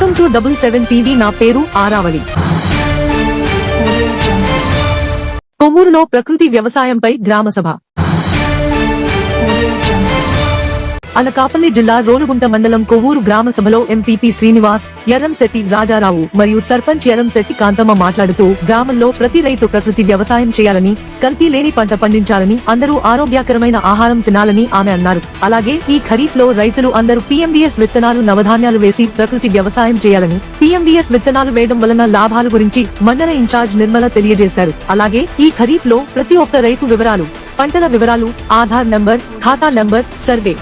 Welcome to double seven TV. నా పేరు ఆరావళి. కొమ్మూరులో ప్రకృతి వ్యవసాయంపై గ్రామసభ. అనకాపల్లి జిల్లా రోలుగుంట మండలం కొవ్వూరు గ్రామ సభలో ఎంపీపీ శ్రీనివాస్ ఎర్రంశెట్టి రాజారావు మరియు సర్పంచ్ ఎర్రంశెట్టి కాంతమ్మ మాట్లాడుతూ గ్రామంలో ప్రతి రైతు ప్రకృతి వ్యవసాయం చేయాలని కల్తీ లేని పంట పండించాలని అందరూ ఆరోగ్యకరమైన ఆహారం తినాలని ఆమె అన్నారు. అలాగే ఈ ఖరీఫ్లో రైతులు అందరూ పీఎంబీఎస్ విత్తనాలు నవధాన్యాలు వేసి ప్రకృతి వ్యవసాయం చేయాలని పీఎండీఎస్ విత్తనాలు వేయడం వలన లాభాల గురించి మండల ఇన్ఛార్జ్ నిర్మల తెలియజేశారు. అలాగే ఈ ఖరీఫ్లో ప్రతి ఒక్క రైతు వివరాలు పంటల వివరాలు ఆధార్ నంబర్ ఖాతా number survey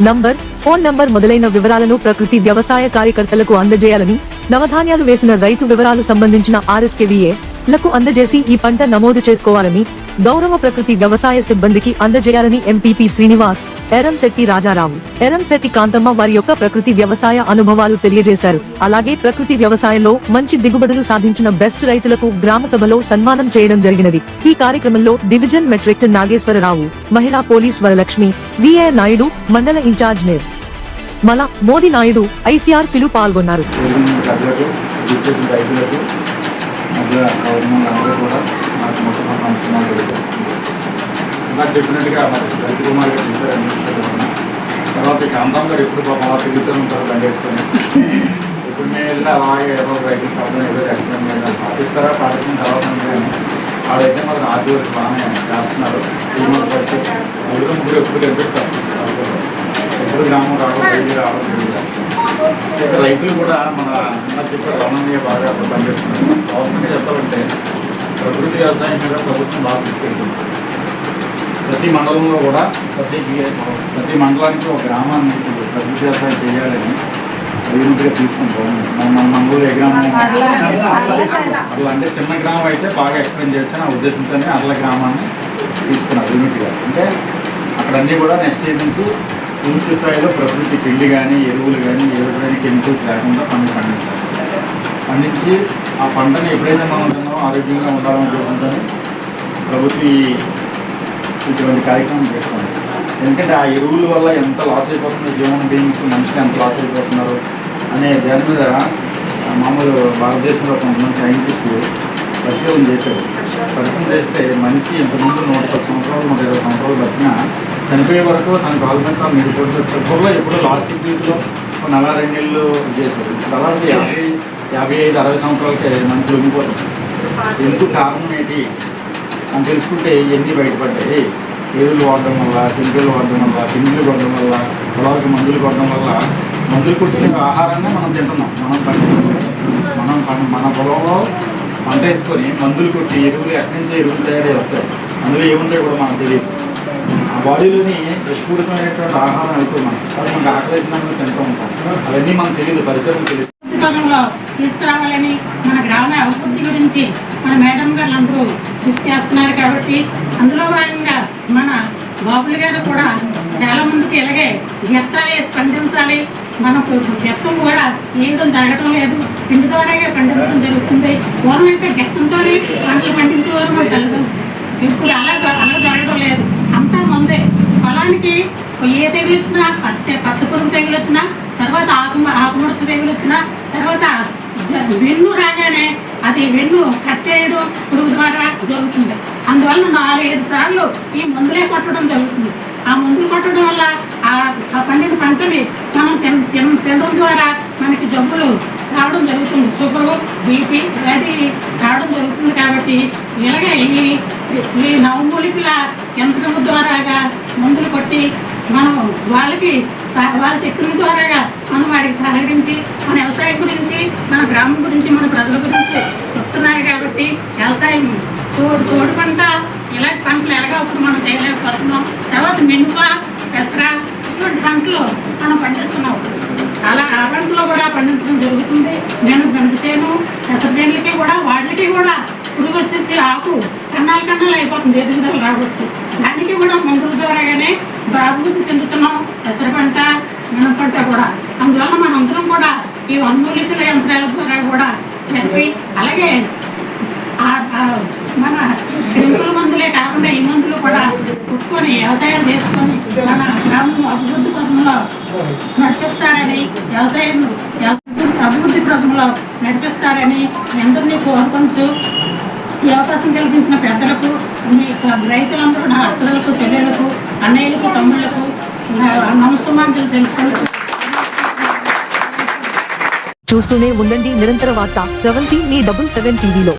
number phone number మొదలైన వివరాలను ప్రకృతి వ్యవసాయ కార్యకర్తలకు అందజేయాలని నవధాన్యాలు వేసిన రైతు వివరాలు సంబంధించిన ఆర్ఎస్కేవీఏ లకు అందజేసి ఈ పంట నమోదు చేసుకోవాలని గౌరవ ప్రకృతి వ్యవసాయ సిబ్బందికి అందజేయాలని ఎంపీపీ శ్రీనివాస్ ఎరంశెట్టి రాజారావు. ఎరంశెట్టి కాంతమ్మ వారి యొక్క ప్రకృతి వ్యవసాయ అనుభవాలు తెలియజేశారు. అలాగే ప్రకృతి వ్యవసాయంలో మంచి దిగుబడులు సాధించిన బెస్ట్ రైతులకు గ్రామ సభలో సన్మానం చేయడం జరిగినది. ఈ కార్యక్రమంలో డివిజన్ మెట్రిక్టన్ నాగేశ్వరరావు మహిళా పోలీస్ వరలక్ష్మి విఏ నాయుడు మండల ఇన్ఛార్జ్ నేర్ మల మోదీ నాయుడు ఐసీఆర్ పిలు పాల్గొన్నారు. మధ్య గవర్నమెంట్ అందరూ కూడా నాకు మొత్తం పంచుకున్నాను జరుగుతుంది చెప్పినట్టుగా మరి రైతు కుమార్ గారు తర్వాత ఇక అందరం గారు ఎప్పుడు పాపం అలా తిరుగుతూ ఉంటారు దండేసుకొని ఇప్పుడు నేను వెళ్ళి అలాగే ఏదో రైతు ప్రాబ్లం ఏదో ఎక్కడ మీద పాటిస్తారా పాటించిన తర్వాత వాళ్ళైతే ఆడైతే మాత్రం ఆది వరకు బాగానే చేస్తున్నారు. ఈ మంది పడితే ముగ్గురు ఎప్పుడు కనిపిస్తారు? ఎప్పుడు గ్రామం రావడం రైతులు రావడం. రైతులు కూడా మన అన్న చెప్పారు రమణీయ బాగా అసలు పనిచేస్తున్నారు. అవసరంగా చెప్పాలంటే ప్రకృతి వ్యవసాయం మీద ప్రభుత్వం బాగా తీసుకెళ్తుంది ప్రతి మండలంలో కూడా ప్రతి ప్రతి మండలానికి ఒక గ్రామాన్ని ప్రకృతి వ్యవసాయం చేయాలని యూనిట్గా తీసుకుంటాం. మన మన మండలంలో ఏ గ్రామం అట్లా అంటే చిన్న గ్రామం అయితే బాగా ఎక్స్ప్లెయిన్ చేయొచ్చు నా ఉద్దేశంతోనే అట్ల గ్రామాన్ని తీసుకున్నారు యూనిట్గా. అంటే అక్కడ అన్నీ కూడా నెక్స్ట్ ఇయర్ నుంచి పూర్తి స్థాయిలో ప్రకృతి పిండి కానీ ఎరువులు కానీ ఏ కెమికల్స్ లేకుండా పంట పండించాలి. పండించి ఆ పంటని ఎప్పుడైతే మనం తిన్నామో ఆరోగ్యంగా ఉండాలని ఉద్దేశంతో ప్రభుత్వం ఇటువంటి కార్యక్రమం చేస్తుంది. ఎందుకంటే ఆ ఎరువుల వల్ల ఎంత లాస్ అయిపోతుందో జీవన బీయింగ్స్ మనుషులు ఎంత లాస్ అయిపోతున్నారు అనే దాని మీద మామూలు భారతదేశంలో కొంతమంది సైంటిస్టులు పరిశీలన చేశారు. పరిశీలన చేస్తే మనిషి ఇంతకుముందు నూట పది సంవత్సరాలు నూట ఇరవై సంవత్సరాలు బతికినా చనిపోయే వరకు తన గవర్నమెంట్ మీరు చివరిలో ఎప్పుడు లాస్ట్ వీక్లో రెండు రెండేళ్ళు చేశారు. తర్వాత యాభై యాభై ఐదు అరవై సంవత్సరాలకే మనకు లొంగిపోతుంది ఎందుకు కారణం ఏంటి? అని తెలుసుకుంటే ఇవన్నీ బయటపడ్డాయి. ఎరువులు వాడడం వల్ల కెమికల్ వాడడం వల్ల కెమికల్ కొట్టడం వల్ల పొలాలకు మందులు కొట్టడం వల్ల మందులు కొట్టిన ఆహారాన్ని మనం తింటున్నాం. మనం పండించుకుంటాం మనం పండు మన పొలంలో పంట వేసుకొని మందులు కొట్టి ఎరువులు ఎక్కడి నుంచో ఎరువులు తయారై వస్తాయి. అందులో ఏముందో కూడా మనకు తెలియదు. బాడీలోని విషపూరితమైనటువంటి ఆహారం అయితే మనం అది మనకు ఆకలి తింటూ ఉంటాం. అవన్నీ మనకు తెలియదు పరిసరం తెలియదు. తీసుకురావాలని మన గ్రామ అభివృద్ధి గురించి మన మేడం గారు అందరూ కృషి చేస్తున్నారు కాబట్టి అందులో భాగంగా మన బాబులు గారు కూడా చాలా మందికి ఇలాగే గెత్తాలు స్పందించాలి. మనకు గెత్తం కూడా ఏదో జరగటం లేదు. పిండి ద్వారాగా పండించడం జరుగుతుంది. పూర్వం అయితే గెత్తంతోనే పంటలు పండించేవారు మన తల్లిదండ్రులు. ఇప్పుడు అలా అలా జరగడం లేదు. పొలానికి ఏ తెగులు వచ్చినా పచ్చ పచ్చ పురుగు తెగులు వచ్చినా తర్వాత ఆకు ఆకుముడత తెగులు వచ్చినా తర్వాత జ- వెన్ను రాగానే అది వెన్ను కట్ చేయడం పురుగు ద్వారా జరుగుతుంది. అందువల్ల నాలుగైదు సార్లు ఈ మందులే కొట్టడం జరుగుతుంది. ఆ మందులు కొట్టడం వల్ల ఆ ఆ పండిన పంటని మనం తిన తిన- తినడం ద్వారా మనకి జబ్బులు రావడం జరుగుతుంది. షుగరు బీపీ అది రావడం జరుగుతుంది కాబట్టి ఇలాగే ఈ ఈ నవమూలికల యంత్రం ద్వారాగా మనం వాళ్ళకి సహ- వాళ్ళు చెప్పిన ద్వారాగా మనం వారికి సహకరించి మన వ్యవసాయం గురించి మన గ్రామం గురించి మన ప్రజల గురించి చెప్తున్నారు కాబట్టి వ్యవసాయం చోడు చోడు పంట ఇలాంటి పంటలు ఎలాగో ఇప్పుడు మనం చేయలేకపోతున్నాం. తర్వాత మినుప పెసర ఇటువంటి పంటలు మనం పండిస్తున్నాం. అలా ఆ పంటలో కూడా పండించడం జరుగుతుంది. నేను మినప చేను పెసర చేనులకి కూడా వాటికి కూడా పురుగు వచ్చేసి ఆకు కన్నాళ్ళ కన్నాలు అయిపోతుంది. ఎదుగుదల రావచ్చు దానికి కూడా మందుల ద్వారాగానే బాగుంది మినప కూడా అందువల్ల మనందరం కూడా ఈ వందూలికల యంత్రాల ద్వారా కూడా చెప్పి అలాగే ఆ- మన కెమికల్ మందులే కాకుండా ఈ మందులు కూడా కుట్టుకొని వ్యవసాయం చేసుకొని మన గ్రామం అభివృద్ధి పథంలో నడిపిస్తారని వ్యవసాయం అభివృద్ధి పథంలో నడిపిస్తారని అందరినీ కోరుకుంటూ ఈ అవకాశం కల్పించిన పెద్దలకు మీ రైతులందరూ నా అక్కలకు చెల్లెలకు అన్నయ్యలకు తమ్ముళ్ళకు నా నమస్తమాంజలు తెలుసుకుంటూ చూస్తూనే ఉండండి. నిరంతర వార్త. సెవెంటీ మీ డబుల్ సెవెన్ టీవీలో.